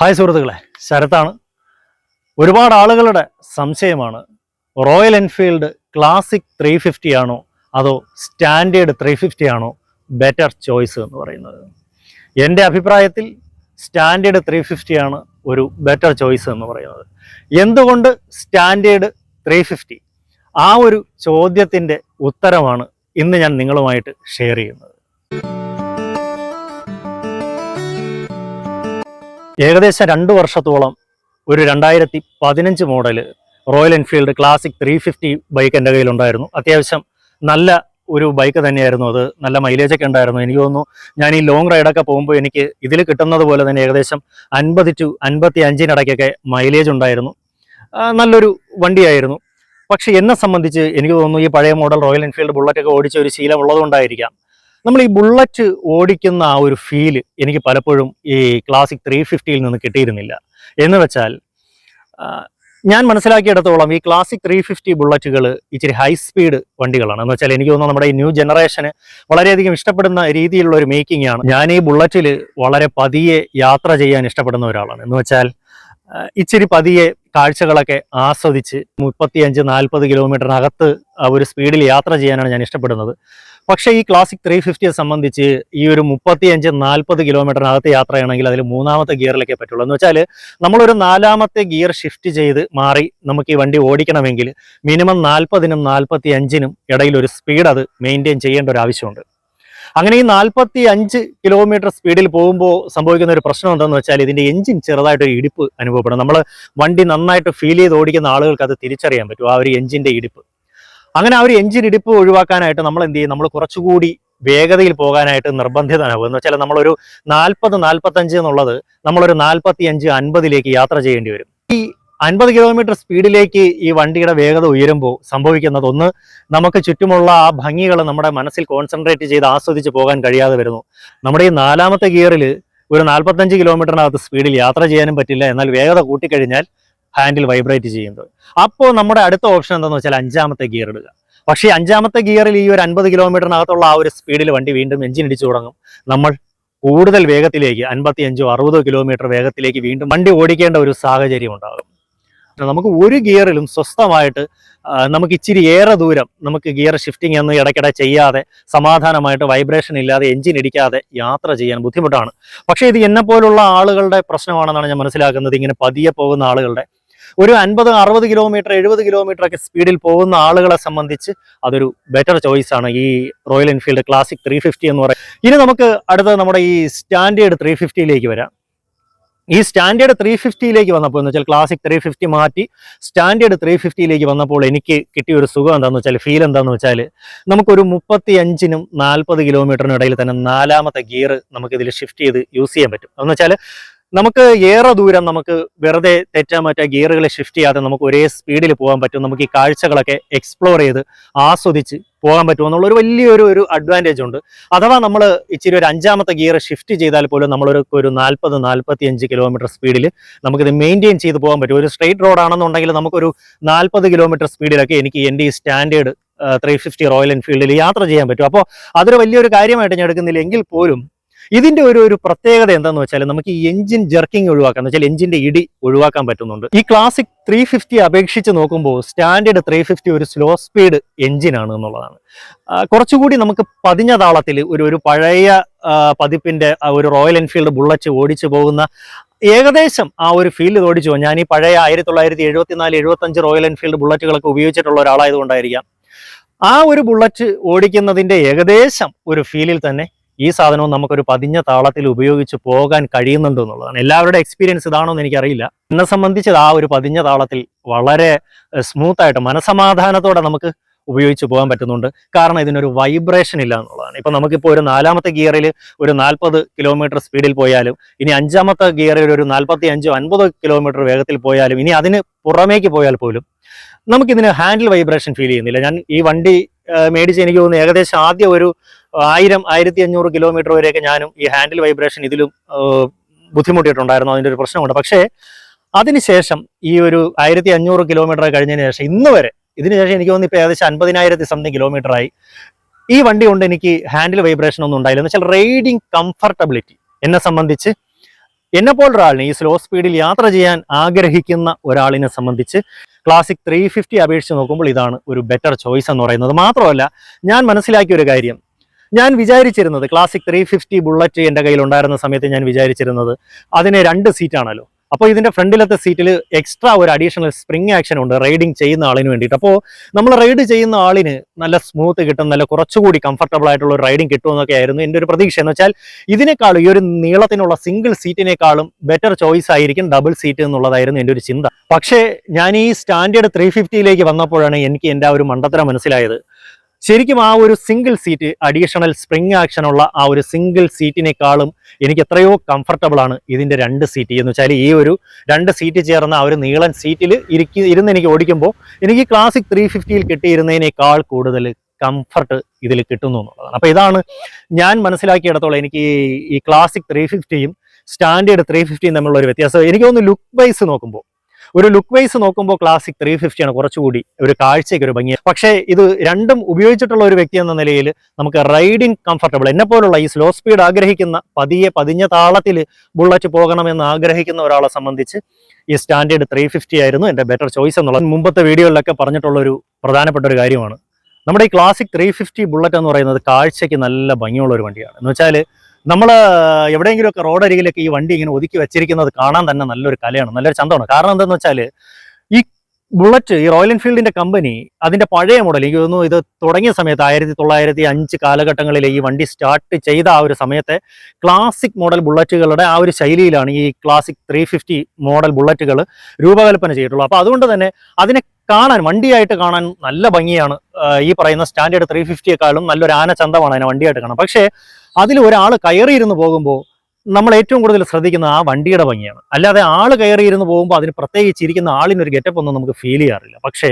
Hi സുഹൃത്തുക്കളെ ശരത്താണ്. ഒരുപാട് ആളുകളുടെ സംശയമാണ് Royal Enfield classic three fifty ആണോ അതോ സ്റ്റാൻഡേർഡ് ത്രീ ഫിഫ്റ്റി ആണോ ബെറ്റർ ചോയ്സ് എന്ന് പറയുന്നത്? എന്റെ അഭിപ്രായത്തിൽ സ്റ്റാൻഡേർഡ് ത്രീ ഫിഫ്റ്റി ആണ് ഒരു ബെറ്റർ ചോയ്സ് എന്ന് പറയുന്നത്. എന്തുകൊണ്ട് സ്റ്റാൻഡേർഡ് ത്രീ ഫിഫ്റ്റി ആ ഒരു ചോദ്യത്തിന്റെ ഉത്തരമാണ് ഇന്ന് ഞാൻ നിങ്ങളുമായിട്ട് ഷെയർ ചെയ്യുന്നത്. ഏകദേശം രണ്ട് വർഷത്തോളം ഒരു രണ്ടായിരത്തി പതിനഞ്ച് model Royal Enfield classic three fifty bike എന്റെ കയ്യിലുണ്ടായിരുന്നു. അത്യാവശ്യം നല്ല ഒരു ബൈക്ക് തന്നെയായിരുന്നു അത്. നല്ല മൈലേജൊക്കെ ഉണ്ടായിരുന്നു. എനിക്ക് തോന്നുന്നു ഞാൻ ഈ ലോങ് റൈഡൊക്കെ പോകുമ്പോൾ എനിക്ക് ഇതിൽ കിട്ടുന്നത് പോലെ തന്നെ ഏകദേശം അൻപത് ടു അൻപത്തി അഞ്ചിനിടയ്ക്കൊക്കെ മൈലേജ് ഉണ്ടായിരുന്നു. നല്ലൊരു വണ്ടിയായിരുന്നു. പക്ഷെ എന്നെ സംബന്ധിച്ച് എനിക്ക് തോന്നുന്നു ഈ പഴയ മോഡൽ റോയൽ എൻഫീൽഡ് ബുള്ളറ്റൊക്കെ ഓടിച്ച ഒരു ശീലം ഉള്ളതുകൊണ്ടായിരിക്കാം. നമ്മൾ ഈ ബുള്ളറ്റ് ഓടിക്കുന്ന ആ ഒരു ഫീൽ എനിക്ക് പലപ്പോഴും ഈ ക്ലാസിക് ത്രീ ഫിഫ്റ്റിയിൽ നിന്ന് കിട്ടിയിരുന്നില്ല. എന്ന് വെച്ചാൽ ഞാൻ മനസ്സിലാക്കിയിടത്തോളം ഈ ക്ലാസിക് ത്രീ ഫിഫ്റ്റി ബുള്ളറ്റുകൾ ഇച്ചിരി ഹൈ സ്പീഡ് വണ്ടികളാണ്. എന്ന് വെച്ചാൽ എനിക്ക് തോന്നുന്നു നമ്മുടെ ഈ ന്യൂ ജനറേഷന് വളരെയധികം ഇഷ്ടപ്പെടുന്ന രീതിയിലുള്ള ഒരു മേക്കിംഗ് ആണ്. ഞാൻ ഈ ബുള്ളറ്റിൽ വളരെ പതിയെ യാത്ര ചെയ്യാൻ ഇഷ്ടപ്പെടുന്ന ഒരാളാണ്. എന്ന് വെച്ചാൽ ഇച്ചിരി പതിയെ കാഴ്ചകളൊക്കെ ആസ്വദിച്ച് മുപ്പത്തിയഞ്ച് നാൽപ്പത് കിലോമീറ്ററിനകത്ത് ഒരു സ്പീഡിൽ യാത്ര ചെയ്യാനാണ് ഞാൻ ഇഷ്ടപ്പെടുന്നത്. പക്ഷേ ഈ ക്ലാസിക് ത്രീ ഫിഫ്റ്റിയെ സംബന്ധിച്ച് ഈ ഒരു മുപ്പത്തിയഞ്ച് നാൽപ്പത് കിലോമീറ്ററിനകത്ത് യാത്രയാണെങ്കിൽ അതിൽ മൂന്നാമത്തെ ഗിയറിലേക്കേ പറ്റുള്ളൂ. എന്ന് വെച്ചാൽ നമ്മളൊരു നാലാമത്തെ ഗിയർ ഷിഫ്റ്റ് ചെയ്ത് മാറി നമുക്ക് ഈ വണ്ടി ഓടിക്കണമെങ്കിൽ മിനിമം നാൽപ്പതിനും നാൽപ്പത്തി അഞ്ചിനും ഇടയിൽ ഒരു സ്പീഡ് അത് മെയിന്റെയിൻ ചെയ്യേണ്ട ഒരു ആവശ്യമുണ്ട്. അങ്ങനെ ഈ നാൽപ്പത്തി അഞ്ച് കിലോമീറ്റർ സ്പീഡിൽ പോകുമ്പോൾ സംഭവിക്കുന്ന ഒരു പ്രശ്നം എന്താണെന്ന് വെച്ചാൽ ഇതിന്റെ എഞ്ചിൻ ചെറുതായിട്ട് ഒരു ഇടിപ്പ് അനുഭവപ്പെടും. നമ്മൾ വണ്ടി നന്നായിട്ട് ഫീൽ ചെയ്ത് ഓടിക്കുന്ന ആളുകൾക്ക് അത് തിരിച്ചറിയാൻ പറ്റും ആ ഒരു എഞ്ചിന്റെ ഇടിപ്പ്. അങ്ങനെ ആ ഒരു എഞ്ചിൻ ഇടിപ്പ് ഒഴിവാക്കാനായിട്ട് നമ്മൾ എന്ത് ചെയ്യും? നമ്മൾ കുറച്ചുകൂടി വേഗതയിൽ പോകാനായിട്ട് നിർബന്ധിതനാകും. എന്ന് വെച്ചാൽ നമ്മളൊരു നാൽപ്പത് നാൽപ്പത്തഞ്ച് എന്നുള്ളത് നമ്മളൊരു നാൽപ്പത്തി അഞ്ച് അൻപതിലേക്ക് യാത്ര ചെയ്യേണ്ടി വരും. ഈ അൻപത് കിലോമീറ്റർ സ്പീഡിലേക്ക് ഈ വണ്ടിയുടെ വേഗത ഉയരുമ്പോൾ സംഭവിക്കുന്നത് ഒന്ന് നമുക്ക് ചുറ്റുമുള്ള ആ ഭംഗികൾ നമ്മുടെ മനസ്സിൽ കോൺസെൻട്രേറ്റ് ചെയ്ത് ആസ്വദിച്ച് പോകാൻ കഴിയാതെ വരുന്നു. നമ്മുടെ ഈ നാലാമത്തെ ഗിയറിൽ ഒരു നാൽപ്പത്തഞ്ച് കിലോമീറ്ററിനകത്ത് സ്പീഡിൽ യാത്ര ചെയ്യാനും പറ്റില്ല. എന്നാൽ വേഗത കൂട്ടിക്കഴിഞ്ഞാൽ ഹാൻഡിൽ വൈബ്രേറ്റ് ചെയ്യുന്നത്. അപ്പോൾ നമ്മുടെ അടുത്ത ഓപ്ഷൻ എന്താണെന്ന് വെച്ചാൽ അഞ്ചാമത്തെ ഗിയർ ഇടുക. പക്ഷേ അഞ്ചാമത്തെ ഗിയറിൽ ഈ ഒരു അൻപത് കിലോമീറ്ററിനകത്തുള്ള ആ ഒരു സ്പീഡിൽ വണ്ടി വീണ്ടും എഞ്ചിൻ ഇടിച്ചു തുടങ്ങും. നമ്മൾ കൂടുതൽ വേഗത്തിലേക്ക് അൻപത്തി അഞ്ചോ അറുപതോ കിലോമീറ്റർ വേഗത്തിലേക്ക് വീണ്ടും വണ്ടി ഓടിക്കേണ്ട ഒരു സാഹചര്യം ഉണ്ടാകും. നമുക്ക് ഒരു ഗിയറിലും സ്വസ്ഥമായിട്ട് നമുക്ക് ഇച്ചിരി ഏറെ ദൂരം നമുക്ക് ഗിയർ ഷിഫ്റ്റിംഗ് ഒന്നും ഇടയ്ക്കിടെ ചെയ്യാതെ സമാധാനമായിട്ട് വൈബ്രേഷൻ ഇല്ലാതെ എഞ്ചിൻ ഇടിക്കാതെ യാത്ര ചെയ്യാൻ ബുദ്ധിമുട്ടാണ്. പക്ഷേ ഇത് എന്നെ പോലുള്ള ആളുകളുടെ പ്രശ്നമാണെന്നാണ് ഞാൻ മനസ്സിലാക്കുന്നത്. ഇങ്ങനെ പതിയെ പോകുന്ന ആളുകളുടെ. ഒരു അൻപത് അറുപത് കിലോമീറ്റർ എഴുപത് കിലോമീറ്റർ ഒക്കെ സ്പീഡിൽ പോകുന്ന ആളുകളെ സംബന്ധിച്ച് അതൊരു ബെറ്റർ ചോയ്സ് ആണ്. ഈ റോയൽ എൻഫീൽഡ് ക്ലാസിക് ത്രീ എന്ന് പറയുന്നത്. ഇനി നമുക്ക് അടുത്ത നമ്മുടെ ഈ സ്റ്റാൻഡേർഡ് ത്രീ ഫിഫ്റ്റിയിലേക്ക് വരാം. ഈ സ്റ്റാൻഡേർഡ് ത്രീ ഫിഫ്റ്റിയിലേക്ക് വന്നപ്പോൾ എന്ന് വെച്ചാൽ ക്ലാസിക് ത്രീ ഫിഫ്റ്റി മാറ്റി സ്റ്റാൻഡേർഡ് ത്രീ ഫിഫ്റ്റിയിലേക്ക് വന്നപ്പോൾ എനിക്ക് കിട്ടിയ ഒരു സുഖം എന്താണെന്ന് വെച്ചാൽ ഫീൽ എന്താണെന്ന് വെച്ചാൽ നമുക്കൊരു മുപ്പത്തി അഞ്ചിനും നാൽപ്പത് കിലോമീറ്ററിനും ഇടയിൽ തന്നെ നാലാമത്തെ ഗിയർ നമുക്കിതിൽ ഷിഫ്റ്റ് ചെയ്ത് യൂസ് ചെയ്യാൻ പറ്റും. എന്ന് വെച്ചാൽ നമുക്ക് ഏറെ ദൂരം നമുക്ക് വെറുതെ തെറ്റാൻ പറ്റുക ഗിയറുകൾ ഷിഫ്റ്റ് ചെയ്യാതെ നമുക്ക് ഒരേ സ്പീഡിൽ പോകാൻ പറ്റും. നമുക്ക് ഈ കാഴ്ചകളൊക്കെ എക്സ്പ്ലോർ ചെയ്ത് ആസ്വദിച്ച് പോകാൻ പറ്റും എന്നുള്ളൊരു വലിയൊരു ഒരു അഡ്വാന്റേജ് ഉണ്ട്. അഥവാ നമ്മൾ ഇച്ചിരി ഒരു അഞ്ചാമത്തെ ഗിയർ ഷിഫ്റ്റ് ചെയ്താൽ പോലും നമ്മളൊരു ഒരു നാൽപ്പത് നാൽപ്പത്തി അഞ്ച് കിലോമീറ്റർ സ്പീഡിൽ നമുക്കിത് മെയിന്റെയിൻ ചെയ്ത് പോകാൻ പറ്റും. ഒരു സ്ട്രെയിറ്റ് റോഡാണെന്നുണ്ടെങ്കിൽ നമുക്കൊരു നാൽപ്പത് കിലോമീറ്റർ സ്പീഡിലൊക്കെ എനിക്ക് എന്റെ ഈ സ്റ്റാൻഡേർഡ് ത്രീ ഫിഫ്റ്റി റോയൽ എൻഫീൽഡിൽ യാത്ര ചെയ്യാൻ പറ്റും. അപ്പോൾ അതൊരു വലിയൊരു കാര്യമായിട്ട് ഞാൻ എടുക്കുന്നില്ല. എങ്കിൽ പോലും ഇതിന്റെ ഒരു ഒരു പ്രത്യേകത എന്താന്ന് വെച്ചാൽ നമുക്ക് ഈ എഞ്ചിൻ ജെർക്കിംഗ് എന്ന് വെച്ചാൽ എഞ്ചിന്റെ ഇടി ഒഴിവാക്കാൻ പറ്റുന്നുണ്ട്. ഈ ക്ലാസിക് ത്രീ ഫിഫ്റ്റി അപേക്ഷിച്ച് നോക്കുമ്പോൾ സ്റ്റാൻഡേർഡ് ത്രീ ഫിഫ്റ്റി ഒരു സ്ലോ സ്പീഡ് എഞ്ചിനാണ് എന്നുള്ളതാണ്. കുറച്ചുകൂടി നമുക്ക് പതിഞ്ഞ താളത്തിൽ ഒരു ഒരു പഴയ പതിപ്പിന്റെ ഒരു റോയൽ എൻഫീൽഡ് ബുള്ളറ്റ് ഓടിച്ചു പോകുന്ന ഏകദേശം ആ ഒരു ഫീൽഡ് ഓടിച്ചു. ഞാൻ ഈ പഴയ ആയിരത്തി തൊള്ളായിരത്തി എഴുപത്തിനാല് എഴുപത്തി അഞ്ച് റോയൽ എൻഫീൽഡ് ബുള്ളറ്റുകളൊക്കെ ഉപയോഗിച്ചിട്ടുള്ള ഒരാളായതുകൊണ്ടായിരിക്കാം. ആ ഒരു ബുള്ളറ്റ് ഓടിക്കുന്നതിന്റെ ഏകദേശം ഒരു ഫീലിൽ തന്നെ ഈ സാധനവും നമുക്കൊരു പതിഞ്ഞ താളത്തിൽ ഉപയോഗിച്ച് പോകാൻ കഴിയുന്നുണ്ടോ എന്നുള്ളതാണ്. എല്ലാവരുടെ എക്സ്പീരിയൻസ് ഇതാണോ എന്ന് എനിക്കറിയില്ല. എന്നെ സംബന്ധിച്ച് ആ ഒരു പതിഞ്ഞ താളത്തിൽ വളരെ സ്മൂത്തായിട്ട് മനസമാധാനത്തോടെ നമുക്ക് ഉപയോഗിച്ച് പോകാൻ പറ്റുന്നുണ്ട്. കാരണം ഇതിനൊരു വൈബ്രേഷൻ ഇല്ല എന്നുള്ളതാണ്. ഇപ്പൊ നമുക്കിപ്പോൾ ഒരു നാലാമത്തെ ഗിയറിൽ ഒരു നാൽപ്പത് കിലോമീറ്റർ സ്പീഡിൽ പോയാലും ഇനി അഞ്ചാമത്തെ ഗിയറിൽ ഒരു നാൽപ്പത്തി അഞ്ചോ അൻപതോ കിലോമീറ്റർ വേഗത്തിൽ പോയാലും ഇനി അതിന് പുറമേക്ക് പോയാൽ പോലും നമുക്കിതിന് ഹാൻഡിൽ വൈബ്രേഷൻ ഫീൽ ചെയ്യുന്നില്ല. ഞാൻ ഈ വണ്ടി മേടിച്ച് എനിക്ക് തോന്നുന്നു ഏകദേശം ആദ്യം ഒരു ആയിരം ആയിരത്തി അഞ്ഞൂറ് കിലോമീറ്റർ വരെയൊക്കെ ഞാനും ഈ ഹാൻഡിൽ വൈബ്രേഷൻ ഇതിലും ബുദ്ധിമുട്ടിയിട്ടുണ്ടായിരുന്നു. അതിന്റെ ഒരു പ്രശ്നമുണ്ട്. പക്ഷേ അതിനുശേഷം ഈ ഒരു ആയിരത്തി അഞ്ഞൂറ് കിലോമീറ്റർ കഴിഞ്ഞതിന് ശേഷം ഇന്ന് വരെ ഇതിനുശേഷം എനിക്ക് തോന്നുന്നു ഇപ്പോൾ ഏകദേശം അൻപതിനായിരത്തി സംതിങ് കിലോമീറ്റർ ആയി. ഈ വണ്ടി കൊണ്ട് എനിക്ക് ഹാൻഡിൽ വൈബ്രേഷൻ ഒന്നും ഉണ്ടായില്ല. എന്ന് വെച്ചാൽ റൈഡിങ് കംഫർട്ടബിലിറ്റി എന്നെ സംബന്ധിച്ച് എന്നെപ്പോൾ ഒരാളിനെ ഈ സ്ലോ സ്പീഡിൽ യാത്ര ചെയ്യാൻ ആഗ്രഹിക്കുന്ന ഒരാളിനെ സംബന്ധിച്ച് ക്ലാസിക് ത്രീ ഫിഫ്റ്റി അപേക്ഷിച്ച് നോക്കുമ്പോൾ ഇതാണ് ഒരു ബെറ്റർ ചോയ്സ് എന്ന് പറയുന്നത്. മാത്രമല്ല ഞാൻ മനസ്സിലാക്കിയ ഒരു കാര്യം. ഞാൻ വിചാരിച്ചിരുന്നത് ക്ലാസിക് ത്രീ ഫിഫ്റ്റി ബുള്ളറ്റ് എന്റെ കയ്യിൽ ഉണ്ടായിരുന്ന സമയത്ത് ഞാൻ വിചാരിച്ചിരുന്നത് അതിന് രണ്ട് സീറ്റാണല്ലോ അപ്പോൾ ഇതിന്റെ ഫ്രണ്ടിലത്തെ സീറ്റിൽ എക്സ്ട്രാ ഒരു അഡീഷണൽ സ്പ്രിംഗ് ആക്ഷൻ ഉണ്ട് റൈഡിങ് ചെയ്യുന്ന ആളിന് വേണ്ടിയിട്ട്. അപ്പോൾ നമ്മൾ റൈഡ് ചെയ്യുന്ന ആളിന് നല്ല സ്മൂത്ത് കിട്ടും നല്ല കുറച്ചുകൂടി കംഫർട്ടബിൾ ആയിട്ടുള്ള ഒരു റൈഡിങ് കിട്ടുമെന്നൊക്കെ ആയിരുന്നു എന്റെ ഒരു പ്രതീക്ഷ. എന്ന് വെച്ചാൽ ഇതിനേക്കാളും ഈ ഒരു നീളത്തിനുള്ള സിംഗിൾ സീറ്റിനേക്കാളും ബെറ്റർ ചോയ്സ് ആയിരിക്കും ഡബിൾ സീറ്റ് എന്നുള്ളതായിരുന്നു എന്റെ ഒരു ചിന്ത. പക്ഷേ ഞാൻ ഈ സ്റ്റാൻഡേർഡ് ത്രീ ഫിഫ്റ്റിയിലേക്ക് വന്നപ്പോഴാണ് എനിക്ക് എന്റെ ആ ഒരു മണ്ടത്തരം മനസ്സിലായത്. ശരിക്കും ആ ഒരു single seat additional spring action ഉള്ള ആ ഒരു സിംഗിൾ സീറ്റിനേക്കാളും എനിക്ക് എത്രയോ കംഫർട്ടബിൾ ആണ് ഇതിന്റെ രണ്ട് സീറ്റ് എന്ന് വെച്ചാൽ ഈ ഒരു രണ്ട് സീറ്റ് ചേർന്ന ആ ഒരു നീളൻ സീറ്റിൽ ഇരിക്കി ഇരുന്ന് എനിക്ക് ഓടിക്കുമ്പോൾ എനിക്ക് ക്ലാസിക് ത്രീ ഫിഫ്റ്റിയിൽ കിട്ടിയിരുന്നതിനേക്കാൾ കൂടുതൽ കംഫർട്ട് ഇതിൽ കിട്ടുന്നു എന്നുള്ളതാണ്. അപ്പോൾ ഇതാണ് ഞാൻ മനസ്സിലാക്കിയിടത്തോളം എനിക്ക് ഈ- ക്ലാസിക് ത്രീ ഫിഫ്റ്റിയും സ്റ്റാൻഡേർഡ് ത്രീ ഫിഫ്റ്റിയും തമ്മിലുള്ള ഒരു വ്യത്യാസം. എനിക്ക് തോന്നുന്നു ലുക്ക് വൈസ് നോക്കുമ്പോൾ ഒരു ലുക്ക് വൈസ് നോക്കുമ്പോൾ ക്ലാസിക് ത്രീ ഫിഫ്റ്റിയാണ് കുറച്ചുകൂടി ഒരു കാഴ്ചയ്ക്ക് ഒരു ഭംഗി. പക്ഷേ ഇത് രണ്ടും ഉപയോഗിച്ചിട്ടുള്ള ഒരു വ്യക്തി എന്ന നിലയിൽ നമുക്ക് റൈഡിങ് കംഫർട്ടബിൾ എന്നെ പോലുള്ള ഈ സ്ലോ സ്പീഡ് ആഗ്രഹിക്കുന്ന പതിയെ പതിഞ്ഞ താളത്തിൽ ബുള്ളറ്റ് പോകണമെന്ന് ആഗ്രഹിക്കുന്ന ഒരാളെ സംബന്ധിച്ച് ഈ സ്റ്റാൻഡേർഡ് ത്രീ ഫിഫ്റ്റി ആയിരുന്നു എന്റെ ബെറ്റർ ചോയ്സ് എന്നുള്ളത്. മുമ്പത്തെ വീഡിയോകളിലൊക്കെ പറഞ്ഞിട്ടുള്ള ഒരു പ്രധാനപ്പെട്ട ഒരു കാര്യമാണ്. നമ്മുടെ ഈ ക്ലാസിക് ത്രീ ഫിഫ്റ്റി ബുള്ളറ്റ് എന്ന് പറയുന്നത് കാഴ്ചയ്ക്ക് നല്ല ഭംഗിയുള്ള ഒരു വണ്ടിയാണ്. എന്ന് വെച്ചാൽ നമ്മൾ എവിടെയെങ്കിലുമൊക്കെ റോഡരികിലൊക്കെ ഈ വണ്ടി ഇങ്ങനെ ഒതുക്കി വെച്ചിരിക്കുന്നത് കാണാൻ തന്നെ നല്ലൊരു കലയാണ് നല്ലൊരു ചന്തമാണ്. കാരണം എന്താണെന്ന് വെച്ചാൽ ഈ ബുള്ളറ്റ് ഈ റോയൽ എൻഫീൽഡിന്റെ കമ്പനി അതിന്റെ പഴയ മോഡൽ എനിക്ക് തോന്നുന്നു ഇത് തുടങ്ങിയ സമയത്ത് ആയിരത്തി തൊള്ളായിരത്തി അഞ്ച് കാലഘട്ടങ്ങളിൽ ഈ വണ്ടി സ്റ്റാർട്ട് ചെയ്ത ആ ഒരു സമയത്തെ ക്ലാസിക് മോഡൽ ബുള്ളറ്റുകളുടെ ആ ഒരു ശൈലിയിലാണ് ഈ ക്ലാസിക് ത്രീ മോഡൽ ബുള്ളറ്റുകൾ രൂപകൽപ്പന ചെയ്തിട്ടുള്ളത്. അപ്പോൾ അതുകൊണ്ട് തന്നെ അതിനെ കാണാൻ വണ്ടിയായിട്ട് കാണാൻ നല്ല ഭംഗിയാണ്. ഈ പറയുന്ന സ്റ്റാൻഡേർഡ് ത്രീ ഫിഫ്റ്റിയെക്കാളും നല്ലൊരു ആന ചന്തമാണ് അതിനെ വണ്ടിയായിട്ട് കാണാൻ. പക്ഷേ അതിൽ ഒരാൾ കയറിയിരുന്ന് പോകുമ്പോൾ നമ്മൾ ഏറ്റവും കൂടുതൽ ശ്രദ്ധിക്കുന്ന ആ വണ്ടിയുടെ ഭംഗിയാണ്. അല്ലാതെ ആൾ കയറിയിരുന്ന് പോകുമ്പോൾ അതിന് പ്രത്യേകിച്ച് ഇരിക്കുന്ന ആളിനൊരു ഗെറ്റപ്പ് ഒന്നും നമുക്ക് ഫീൽ ചെയ്യാറില്ല. പക്ഷേ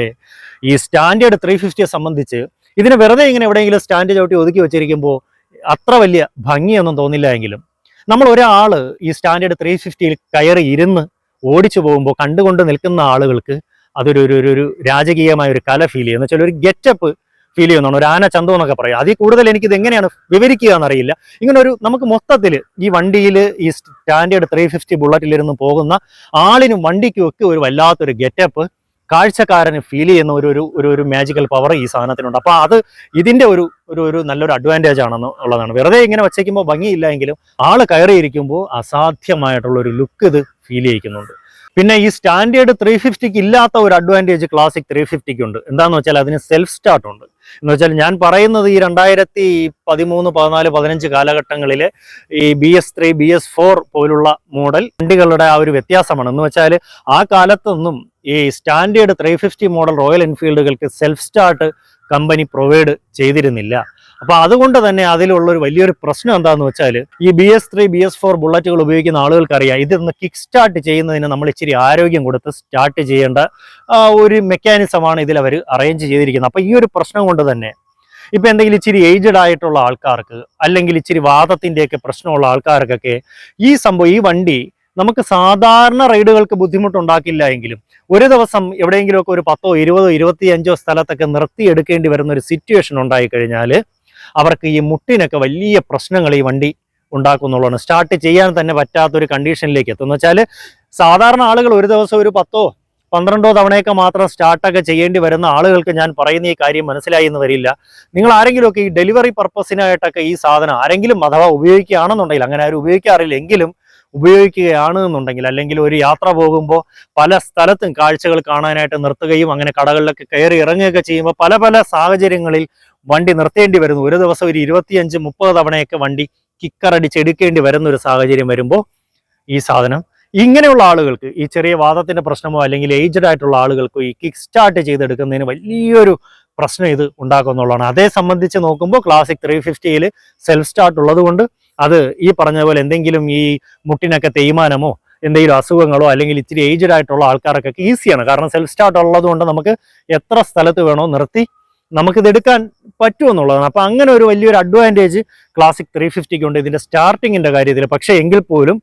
ഈ സ്റ്റാൻഡേർഡ് ത്രീ ഫിഫ്റ്റിയെ സംബന്ധിച്ച് ഇതിനെ വെറുതെ ഇങ്ങനെ എവിടെയെങ്കിലും സ്റ്റാൻഡ് ചവിട്ടി ഒതുക്കി വെച്ചിരിക്കുമ്പോൾ അത്ര വലിയ ഭംഗിയൊന്നും തോന്നില്ല എങ്കിലും നമ്മൾ ഒരാൾ ഈ സ്റ്റാൻഡേർഡ് ത്രീ ഫിഫ്റ്റിയിൽ കയറി ഇരുന്ന് ഓടിച്ചു പോകുമ്പോൾ കണ്ടുകൊണ്ട് നിൽക്കുന്ന ആളുകൾക്ക് അതൊരു ഒരു ഒരു- രാജകീയമായ ഒരു കല ഫീൽ ചെയ്യുന്ന. വെച്ചാൽ ഒരു ഗെറ്റപ്പ് ഫീൽ ചെയ്യുന്നതാണ്. ഒരു ആന ചന്തം എന്നൊക്കെ പറയാം. അതിൽ കൂടുതൽ എനിക്കിത് എങ്ങനെയാണ് വിവരിക്കുക എന്നറിയില്ല. ഇങ്ങനെ ഒരു നമുക്ക് മൊത്തത്തിൽ ഈ വണ്ടിയിൽ ഈ സ്റ്റാൻഡേർഡ് ത്രീ ഫിഫ്റ്റി ബുള്ളറ്റിലിരുന്ന് പോകുന്ന ആളിനും വണ്ടിക്കും ഒക്കെ ഒരു വല്ലാത്തൊരു ഗെറ്റപ്പ് കാഴ്ചക്കാരന് ഫീൽ ചെയ്യുന്ന ഒരു ഒരു ഒരു മാജിക്കൽ പവർ ഈ സാധനത്തിനുണ്ട്. അപ്പോൾ അത് ഇതിന്റെ ഒരു ഒരു ഒരു നല്ലൊരു അഡ്വാന്റേജ് ആണെന്ന് ഉള്ളതാണ്. വെറുതെ ഇങ്ങനെ വച്ചേക്കുമ്പോൾ ഭംഗിയില്ല എങ്കിലും ആൾ കയറിയിരിക്കുമ്പോൾ അസാധ്യമായിട്ടുള്ള ഒരു ലുക്ക് ഇത് ഫീൽ ചെയ്യിക്കുന്നുണ്ട്. പിന്നെ ഈ സ്റ്റാൻഡേർഡ് ത്രീ ഫിഫ്റ്റിക്ക് ഇല്ലാത്ത ഒരു അഡ്വാന്റേജ് ക്ലാസിക് ത്രീ ഫിഫ്റ്റിക്ക് ഉണ്ട്. എന്താന്ന് വെച്ചാൽ അതിന് സെൽഫ് സ്റ്റാർട്ട് ഉണ്ട്. എന്ന് വെച്ചാൽ ഞാൻ പറയുന്നത് ഈ രണ്ടായിരത്തി പതിമൂന്ന് പതിനാല് പതിനഞ്ച് കാലഘട്ടങ്ങളിൽ ഈ B S three B S four പോലുള്ള മോഡൽ വണ്ടികളുടെ ആ ഒരു വ്യത്യാസമാണ്. എന്ന് വെച്ചാൽ ആ കാലത്തൊന്നും ഈ standard three fifty model Royal എൻഫീൽഡുകൾക്ക് self start company provide ചെയ്തിരുന്നില്ല. അപ്പൊ അതുകൊണ്ട് തന്നെ അതിലുള്ള ഒരു വലിയൊരു പ്രശ്നം എന്താന്ന് വെച്ചാൽ ഈ B S three B S four ബുള്ളറ്റുകൾ ഉപയോഗിക്കുന്ന ആളുകൾക്ക് അറിയാം ഇതൊന്ന് കിക്ക് സ്റ്റാർട്ട് ചെയ്യുന്നതിന് നമ്മൾ ഇച്ചിരി ആരോഗ്യം കൊടുത്ത് സ്റ്റാർട്ട് ചെയ്യേണ്ട ഒരു മെക്കാനിസമാണ് ഇതിൽ അവർ അറേഞ്ച് ചെയ്തിരിക്കുന്നത്. അപ്പൊ ഈ ഒരു പ്രശ്നം കൊണ്ട് തന്നെ ഇപ്പൊ എന്തെങ്കിലും ഇച്ചിരി ഏജ്ഡ് ആയിട്ടുള്ള ആൾക്കാർക്ക് അല്ലെങ്കിൽ ഇച്ചിരി വാദത്തിന്റെയൊക്കെ പ്രശ്നമുള്ള ആൾക്കാർക്കൊക്കെ ഈ സംഭവം ഈ വണ്ടി നമുക്ക് സാധാരണ റൈഡുകൾക്ക് ബുദ്ധിമുട്ടുണ്ടാക്കില്ല എങ്കിലും ഒരു ദിവസം എവിടെയെങ്കിലുമൊക്കെ ഒരു പത്തോ ഇരുപതോ ഇരുപത്തിയഞ്ചോ സ്ഥലത്തൊക്കെ നിർത്തിയെടുക്കേണ്ടി വരുന്ന ഒരു സിറ്റുവേഷൻ ഉണ്ടായി കഴിഞ്ഞാൽ അവർക്ക് ഈ മുട്ടിനൊക്കെ വലിയ പ്രശ്നങ്ങൾ ഈ വണ്ടി ഉണ്ടാക്കുന്നുള്ളതാണ്. സ്റ്റാർട്ട് ചെയ്യാൻ തന്നെ പറ്റാത്തൊരു കണ്ടീഷനിലേക്ക് എത്തും. എന്ന് വെച്ചാൽ സാധാരണ ആളുകൾ ഒരു ദിവസം ഒരു പത്തോ പന്ത്രണ്ടോ തവണയൊക്കെ മാത്രം സ്റ്റാർട്ടൊക്കെ ചെയ്യേണ്ടി വരുന്ന ആളുകൾക്ക് ഞാൻ പറയുന്ന ഈ കാര്യം മനസ്സിലായി എന്ന് വരില്ല. നിങ്ങൾ ആരെങ്കിലുമൊക്കെ ഈ ഡെലിവറി പർപ്പസിനായിട്ടൊക്കെ ഈ സാധനം ആരെങ്കിലും അഥവാ ഉപയോഗിക്കുകയാണെന്നുണ്ടെങ്കിൽ അങ്ങനെ ആരും ഉപയോഗിക്കാറില്ല എങ്കിലും ഉപയോഗിക്കുകയാണ് എന്നുണ്ടെങ്കിൽ അല്ലെങ്കിൽ ഒരു യാത്ര പോകുമ്പോൾ പല സ്ഥലത്തും കാഴ്ചകൾ കാണാനായിട്ട് നിർത്തുകയും അങ്ങനെ കടകളിലൊക്കെ കയറി ഇറങ്ങുകയൊക്കെ ചെയ്യുമ്പോൾ പല പല സാഹചര്യങ്ങളിൽ വണ്ടി നിർത്തേണ്ടി വരുന്നു. ഒരു ദിവസം ഒരു ഇരുപത്തിയഞ്ച് മുപ്പത് തവണയൊക്കെ വണ്ടി കിക്കറടിച്ച് എടുക്കേണ്ടി വരുന്ന ഒരു സാഹചര്യം വരുമ്പോൾ ഈ സാധനം ഇങ്ങനെയുള്ള ആളുകൾക്ക് ഈ ചെറിയ വാദത്തിന്റെ പ്രശ്നമോ അല്ലെങ്കിൽ ഏജ്ഡ് ആയിട്ടുള്ള ആളുകൾക്കോ ഈ കിക്ക് സ്റ്റാർട്ട് ചെയ്തെടുക്കുന്നതിന് വലിയൊരു പ്രശ്നം ഇത് ഉണ്ടാക്കുന്നുള്ളതാണ് അതേ സംബന്ധിച്ച് നോക്കുമ്പോൾ ക്ലാസിക് ത്രീ ഫിഫ്റ്റിയിൽ സെൽഫ് സ്റ്റാർട്ട് ഉള്ളതുകൊണ്ട് അത് ഈ പറഞ്ഞ പോലെ എന്തെങ്കിലും ഈ മുട്ടിനൊക്കെ തേയ്മാനമോ എന്തെങ്കിലും അസുഖങ്ങളോ അല്ലെങ്കിൽ ഇച്ചിരി ഏജ്ഡ് ആയിട്ടുള്ള ആൾക്കാർക്കൊക്കെ ഈസിയാണ് കാരണം സെൽഫ് സ്റ്റാർട്ട് ഉള്ളതുകൊണ്ട് നമുക്ക് എത്ര സ്ഥലത്ത് വേണോ നിർത്തി നമുക്കിത് എടുക്കാൻ പറ്റുമെന്നുള്ളതാണ്. അപ്പം അങ്ങനെ ഒരു വലിയൊരു അഡ്വാന്റേജ് ക്ലാസിക് ത്രീ ഫിഫ്റ്റിക്ക് ഉണ്ട് ഇതിന്റെ സ്റ്റാർട്ടിങ്ങിന്റെ കാര്യത്തിൽ. പക്ഷേ എങ്കിൽ പോലും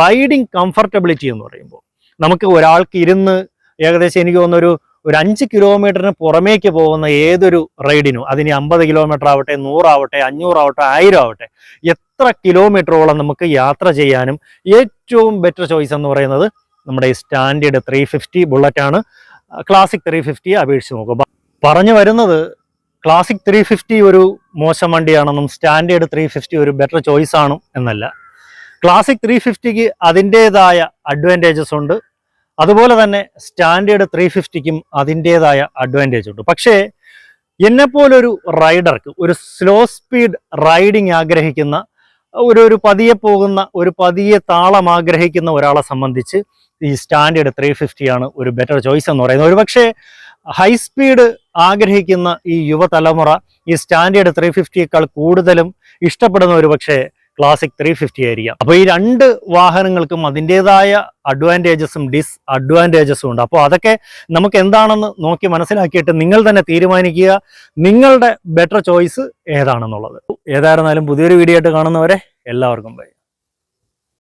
റൈഡിങ് കംഫർട്ടബിലിറ്റി എന്ന് പറയുമ്പോൾ നമുക്ക് ഒരാൾക്ക് ഇരുന്ന് ഏകദേശം എനിക്ക് തോന്നുന്നൊരു ഒരു അഞ്ച് കിലോമീറ്ററിന് പുറമേക്ക് പോകുന്ന ഏതൊരു റൈഡിനും അതിന് അമ്പത് കിലോമീറ്റർ ആവട്ടെ നൂറാവട്ടെ അഞ്ഞൂറാവട്ടെ ആയിരം ആവട്ടെ എത്ര കിലോമീറ്ററോളം നമുക്ക് യാത്ര ചെയ്യാനും ഏറ്റവും ബെറ്റർ ചോയ്സ് എന്ന് പറയുന്നത് നമ്മുടെ ഈ സ്റ്റാൻഡേർഡ് ത്രീ ഫിഫ്റ്റി ബുള്ളറ്റാണ് ക്ലാസിക് ത്രീ ഫിഫ്റ്റിയെ അപേക്ഷിച്ച് നോക്കുക പറഞ്ഞു വരുന്നത് ക്ലാസിക് ത്രീ ഫിഫ്റ്റി ഒരു മോശം വണ്ടിയാണെന്നും സ്റ്റാൻഡേർഡ് ത്രീ ഫിഫ്റ്റി ഒരു ബെറ്റർ ചോയ്സ് ആണ് എന്നല്ല. ക്ലാസിക് ത്രീ ഫിഫ്റ്റിക്ക് അതിന്റേതായ അഡ്വാന്റേജസ് ഉണ്ട്. അതുപോലെ തന്നെ സ്റ്റാൻഡേർഡ് ത്രീ ഫിഫ്റ്റിക്കും അതിന്റേതായ അഡ്വാന്റേജ് ഉണ്ട്. പക്ഷേ എന്നെപ്പോലൊരു റൈഡർക്ക് ഒരു സ്ലോ സ്പീഡ് റൈഡിങ് ആഗ്രഹിക്കുന്ന ഒരു ഒരു പതിയെ പോകുന്ന ഒരു പതിയെ താളം ആഗ്രഹിക്കുന്ന ഒരാളെ സംബന്ധിച്ച് ഈ സ്റ്റാൻഡേർഡ് ത്രീ ഫിഫ്റ്റിയാണ് ഒരു ബെറ്റർ ചോയ്സ് എന്ന് പറയുന്നത്. ഒരുപക്ഷെ ഹൈ സ്പീഡ് ആഗ്രഹിക്കുന്ന ഈ യുവതലമുറ ഈ സ്റ്റാൻഡേർഡ് ത്രീ ഫിഫ്റ്റിയേക്കാൾ കൂടുതലും ഇഷ്ടപ്പെടുന്ന ഒരു പക്ഷേ ക്ലാസിക് ത്രീ ഫിഫ്റ്റി ആയിരിക്കാം. അപ്പോൾ ഈ രണ്ട് വാഹനങ്ങൾക്കും അതിന്റെതായ അഡ്വാന്റേജസും ഡിസ് അഡ്വാന്റേജസും ഉണ്ട്. അപ്പോൾ അതൊക്കെ നമുക്ക് എന്താണെന്ന് നോക്കി മനസ്സിലാക്കിയിട്ട് നിങ്ങൾ തന്നെ തീരുമാനിക്കുക നിങ്ങളുടെ ബെറ്റർ ചോയ്സ് ഏതാണെന്നുള്ളത്. ഏതായിരുന്നാലും പുതിയൊരു വീഡിയോ ആയിട്ട് കാണുന്നവരെ എല്ലാവർക്കും ബൈ